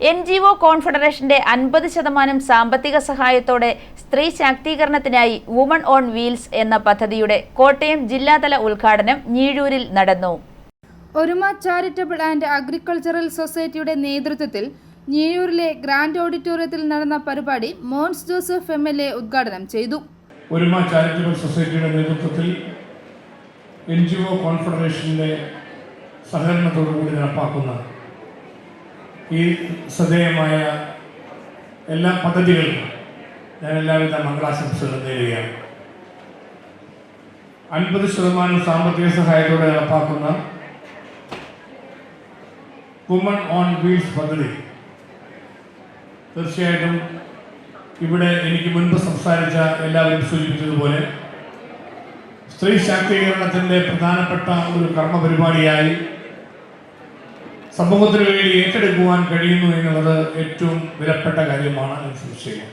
N G O കോൺഫെഡറേഷന്റെ അൻപത് ശതമാനം സാമ്പത്തിക സഹായത്തോടെ സ്ത്രീ ശാക്തീകരണത്തിനായി വുമൺ ഓൺ വീൽസ് എന്ന പദ്ധതിയുടെ കോട്ടയം ജില്ലാതല ഉദ്ഘാടനം ഞീഴൂരിൽ നടന്നു. ഒരുമ ചാരിറ്റബിൾ ആൻഡ് അഗ്രികൾച്ചറൽ സൊസൈറ്റിയുടെ നേതൃത്വത്തിൽ ഞീഴൂരിലെ ഗ്രാൻഡ് ഓഡിറ്റോറിയത്തിൽ നടന്ന പരിപാടി Mons Joseph M L A ഉദ്ഘാടനം ചെയ്തു. ഒരുമ ചാരിറ്റബിൾ സൊസൈറ്റിയുടെ നേതൃത്വത്തിൽ എൻ ജി ഒ കോൺഫെഡറേഷന്റെ സഹകരണത്തോടുകൂടി നടപ്പാക്കുന്ന ഈ ശ്രദ്ധേയമായ എല്ലാ പദ്ധതികളും ഞാൻ എല്ലാവിധ മംഗളാശംസകൾ നേരുകയാണ്. അൻപത് ശതമാനം സാമ്പത്തിക സഹായത്തോടെ നടപ്പാക്കുന്ന വുമൺ ഓൺ വീൽസ് പദ്ധതി. തീർച്ചയായിട്ടും ഇവിടെ എനിക്ക് മുൻപ് സംസാരിച്ച എല്ലാവരും സൂചിപ്പിച്ചതുപോലെ സ്ത്രീ ശാക്തീകരണത്തിന്റെ പ്രധാനപ്പെട്ട ഒരു കർമ്മ പരിപാടിയായി സമൂഹത്തിന് വേണ്ടി ഏറ്റെടുക്കുവാൻ കഴിയുന്നു എന്നുള്ളത് ഏറ്റവും വിലപ്പെട്ട കാര്യമാണ് എന്ന് സംശയം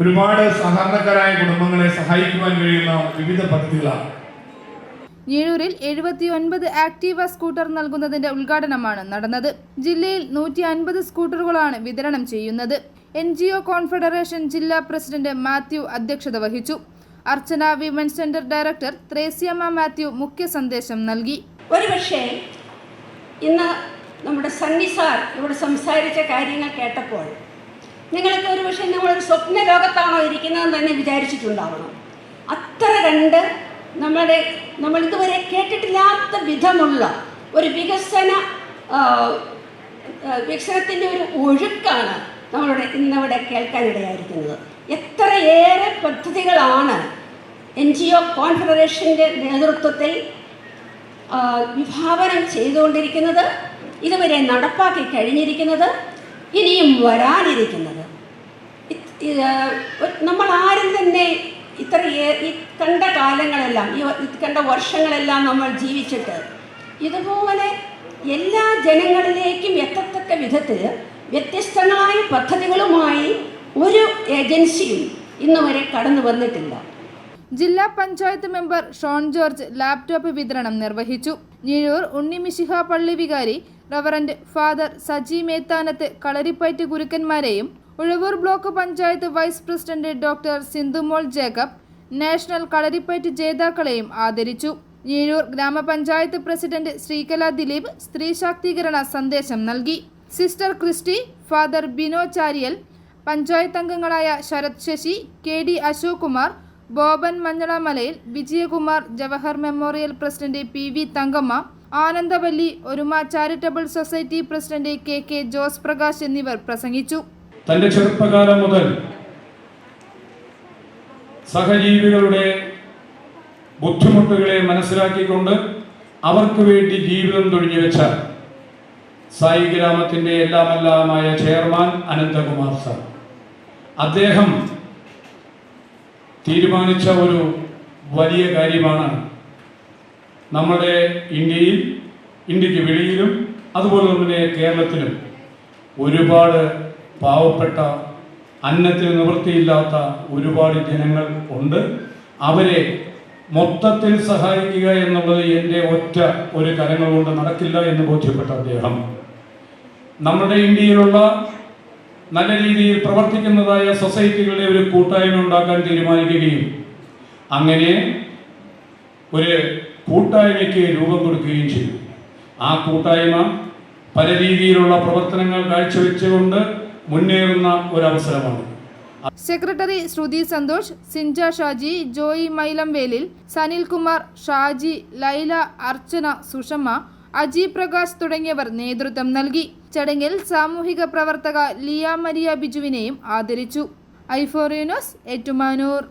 ഒരുപാട് സാധാരണക്കാരായ കുടുംബങ്ങളെ സഹായിക്കുവാൻ കഴിയുന്ന വിവിധ പദ്ധതികളാണ്. ഞീഴൂരിൽ എഴുപത്തി ഒൻപത് ആക്റ്റീവ സ്കൂട്ടർ നൽകുന്നതിന്റെ ഉദ്ഘാടനമാണ് നടന്നത്. ജില്ലയിൽ നൂറ്റി അൻപത് സ്കൂട്ടറുകളാണ് വിതരണം ചെയ്യുന്നത്. എൻ ജി ഒ കോൺഫെഡറേഷൻ ജില്ലാ പ്രസിഡന്റ് മാത്യു അധ്യക്ഷത വഹിച്ചു. Archana women centre director Thresiamma Mathew മുഖ്യ സന്ദേശം നൽകി. ഒരുപക്ഷേ ഇന്ന് നമ്മുടെ സണ്ണി സാർ ഇവിടെ സംസാരിച്ച കാര്യങ്ങൾ കേട്ടപ്പോൾ നിങ്ങൾക്ക് ഒരു പക്ഷേ നമ്മളൊരു സ്വപ്ന ലോകത്താണോ ഇരിക്കുന്നതെന്ന് തന്നെ വിചാരിച്ചിട്ടുണ്ടാവണം. അത്ര കണ്ട് നമ്മുടെ നമ്മൾ ഇതുവരെ കേട്ടിട്ടില്ലാത്ത വിധമുള്ള ഒരു വികസന വികസനത്തിന്റെ ഒരു ഒഴുക്കാണ് നമ്മളിവിടെ ഇന്നിവിടെ കേൾക്കാനിടയായിരിക്കുന്നത്. എത്രയേറെ പദ്ധതികളാണ് എൻ ജി ഒ കോൺഫെഡറേഷന്റെ നേതൃത്വത്തിൽ വിഭാവനം ചെയ്തുകൊണ്ടിരിക്കുന്നത് ഇതുവരെ നടപ്പാക്കി കഴിഞ്ഞിരിക്കുന്നത് ഇനിയും വരാനിരിക്കുന്നത്. നമ്മൾ ആരും തന്നെ ഇത്ര ഈ കണ്ട കാലങ്ങളെല്ലാം ഈ കണ്ട വർഷങ്ങളെല്ലാം നമ്മൾ ജീവിച്ചിട്ട് ഇതുപോലെ എല്ലാ ജനങ്ങളിലേക്കും എത്തത്തക്ക വിധത്തിൽ വ്യത്യസ്തങ്ങളായ പദ്ധതികളുമായി ഒരു ഏജൻസിയും ഇന്നുവരെ കടന്നു വന്നിട്ടില്ല. ജില്ലാ panchayat member Shone George laptop വിതരണം നിർവഹിച്ചു. ഞീഴൂർ ഉണ്ണിമിശിഹ പള്ളി വികാരി reverend father Saji Methanath Kalaripayattu ഗുരുക്കന്മാരെയും Uzhavoor block panchayat vice president doctor Sindhumol Jacob national Kalaripayattu ജേതാക്കളെയും ആദരിച്ചു. ഞീഴൂർ ഗ്രാമപഞ്ചായത്ത് പ്രസിഡന്റ് ശ്രീകല ദിലീപ് സ്ത്രീ ശാക്തീകരണ സന്ദേശം നൽകി. Sister Christy father Bino Chariyal panchayat അംഗങ്ങളായ Sarath Sasi K D Ashok Kumar Boban Manjalamalayil Vijayakumar Jawahar memorial president P V Thankamma Anandavalli Oruma charitable society president K K Jose Prakash എന്നിവർ പ്രസംഗിച്ചു. തന്റെ ചെറുപ്പകാലം മുതൽ സഹജീവികളുടെ ബുദ്ധിമുട്ടുകളെ മനസ്സിലാക്കിക്കൊണ്ട് അവർക്ക് വേണ്ടി ജീവിതം തൊഴിഞ്ഞു വെച്ച സായി ഗ്രാമത്തിന്റെ എല്ലാമെല്ലാമായ ചെയർമാൻ അനന്തകുമാർ സാർ. അദ്ദേഹം തീരുമാനിച്ച ഒരു വലിയ കാര്യമാണ് നമ്മുടെ ഇന്ത്യയിൽ ഇന്ത്യയ്ക്ക് വെളിയിലും അതുപോലെ തന്നെ കേരളത്തിലും ഒരുപാട് പാവപ്പെട്ട അന്നത്തിന് നിവൃത്തിയില്ലാത്ത ഒരുപാട് ജനങ്ങൾ ഉണ്ട്. അവരെ മൊത്തത്തിൽ സഹായിക്കുക എന്നുള്ളത് എന്റെ ഒറ്റ ഒരു കരങ്ങൾ കൊണ്ട് നടക്കില്ല എന്ന് ബോധ്യപ്പെട്ട അദ്ദേഹം. നമ്മുടെ ഇന്ത്യയിലുള്ള നല്ല രീതിയിൽ പ്രവർത്തിക്കുന്നതായ സൊസൈറ്റികളുടെ ഒരു കൂട്ടായ്മ ഉണ്ടാക്കാൻ തീരുമാനിക്കുകയും അങ്ങനെ ഒരു കൂട്ടായ്മയ്ക്ക് രൂപം കൊടുക്കുകയും ചെയ്തു. ആ കൂട്ടായ്മ പല രീതിയിലുള്ള പ്രവർത്തനങ്ങൾ കാഴ്ചവെച്ചുകൊണ്ട് മുന്നേറുന്ന ഒരവസരമാണ്. സെക്രട്ടറി ശ്രുതി സന്തോഷ് സിൻജ ഷാജി ജോയി മൈലംവേലിൽ സനിൽകുമാർ ഷാജി ലൈല അർച്ചന സുഷമ അജി പ്രകാശ് തുടങ്ങിയവർ നേതൃത്വം നൽകി. ചടങ്ങിൽ സാമൂഹിക പ്രവർത്തക ലിയ മരിയ ബിജുവിനെയും ആദരിച്ചു. ഐഫോറിയനോസ് ഏറ്റുമാനൂർ.